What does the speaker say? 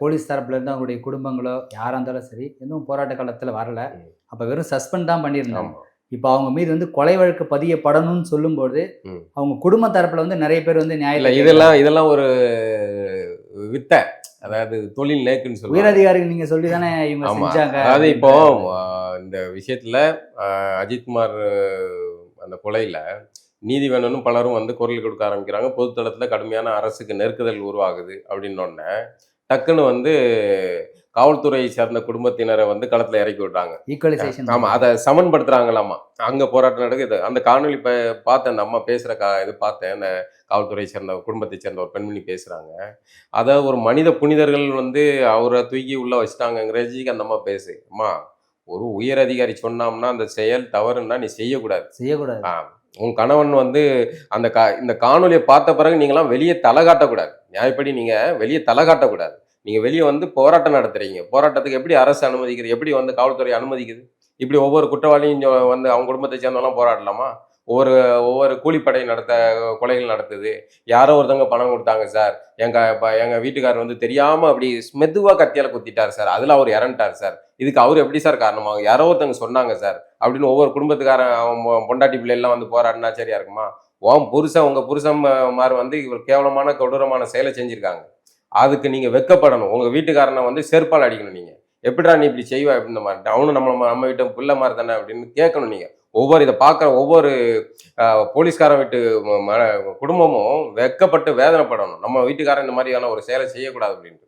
Police தரப்புல இருந்து அவங்களுடைய குடும்பங்களோ யாரா இருந்தாலும் சரி எதுவும் போராட்ட காலத்துல வரல. அப்ப வெறும் சஸ்பெண்ட் தான் பண்ணியிருந்தாங்க. இப்போ அவங்க மீது வந்து கொலை வழக்கு பதியப்படணும்னு சொல்லும்போது. அவங்க குடும்ப தரப்புல வந்து நிறைய பேர் வந்து இல்ல நியாயம் இதெல்லாம் இதெல்லாம் ஒரு வித்தை. அதாவது தொழில் நேக்குன்னு சொல்லுவாங்க. உயரதிகாரிகள் நீங்க சொல்லி தானே இவங்க செஞ்சாங்க அதாவது இப்போ இந்த விஷயத்துல அஜித்குமார் அந்த கொலையில நீதி வேணும்னு பலரும் வந்து குரல் கொடுக்க ஆரம்பிக்கிறாங்க. பொதுத்தளத்துல கடுமையான அரசுக்கு நெருக்குதல் உருவாகுது அப்படின்னோடனே டக்குன்னு வந்து காவல்துறையை சேர்ந்த குடும்பத்தினரை வந்து களத்துல இறக்கி விடுறாங்க ஈக்குவலைசேஷன் ஆமா அதை சமன்படுத்துறாங்களாமா? அங்க போராட்டம் நடக்குது. அந்த காணொலி பார்த்தேன் அந்த அம்மா பேசுற கா இது பார்த்தேன் அந்த காவல்துறையை சேர்ந்த குடும்பத்தை சேர்ந்த ஒரு பெண்மணி பேசுறாங்க. அத ஒரு மனித புனிதர்கள் வந்து அவரை தூக்கி உள்ள வச்சுட்டாங்கங்கிறதுக்கு அந்த அம்மா பேசு அம்மா ஒரு உயர் அதிகாரி சொன்னோம்னா அந்த செயல் தவறுன்னா நீ செய்யக்கூடாது. செய்யக்கூடாது. ஆ, உன் கணவன் வந்து அந்த கா இந்த காணொலியை பார்த்த பிறகு நீங்களாம் வெளியே தலை காட்டக்கூடாது. நியாயப்படி நீங்கள் வெளியே தலை காட்டக்கூடாது. நீங்கள் வெளியே வந்து போராட்டம் நடத்துறீங்க. போராட்டத்துக்கு எப்படி அரசு அனுமதிக்குது எப்படி வந்து காவல்துறை அனுமதிக்குது? இப்படி ஒவ்வொரு குற்றவாளியும் வந்து அவங்க குடும்பத்தை சேர்ந்தவங்களாம் போராடலாமா? ஒவ்வொரு ஒவ்வொரு கூலிப்படை நடத்த கொலைகள் நடத்துது. யாரோ ஒருத்தவங்க பணம் கொடுத்தாங்க சார். எங்கள் இப்போ எங்கள் வீட்டுக்காரர் வந்து தெரியாமல் அப்படி மெதுவாக கத்தியால் குத்திட்டார் சார். அதில் அவர் இறந்துட்டார் சார். இதுக்கு அவர் எப்படி சார் காரணமாகும் யாரோ ஒருத்தவங்க சொன்னாங்க சார். அப்படின்னு ஒவ்வொரு குடும்பத்துக்காரன் அவன் பொண்டாட்டி பிள்ளைலாம் வந்து போராடினா சரியா இருக்குமா? ஓம் புருஷன் உங்கள் புருஷன் மார் வந்து இவர் கேவலமான கொடூரமான செயலை செஞ்சுருக்காங்க. அதுக்கு நீங்கள் வெக்கப்படணும். உங்கள் வீட்டுக்காரனை வந்து செருப்பால் அடிக்கணும் நீங்கள் எப்படிடா நீ இப்படி செய்வா? இந்த மாதிரி. அவனும் நம்ம நம்ம வீட்டை பிள்ளை மாதிரி தானே? அப்படின்னு கேட்கணும் நீங்கள் ஒவ்வொரு இதை பார்க்குற ஒவ்வொரு போலீஸ்காரன் வீட்டு ம- குடும்பமும் வெக்கப்பட்டு வேதனைப்படணும். நம்ம வீட்டுக்காரன் இந்த மாதிரியான ஒரு செயலை செய்யக்கூடாது அப்படின்ட்டு.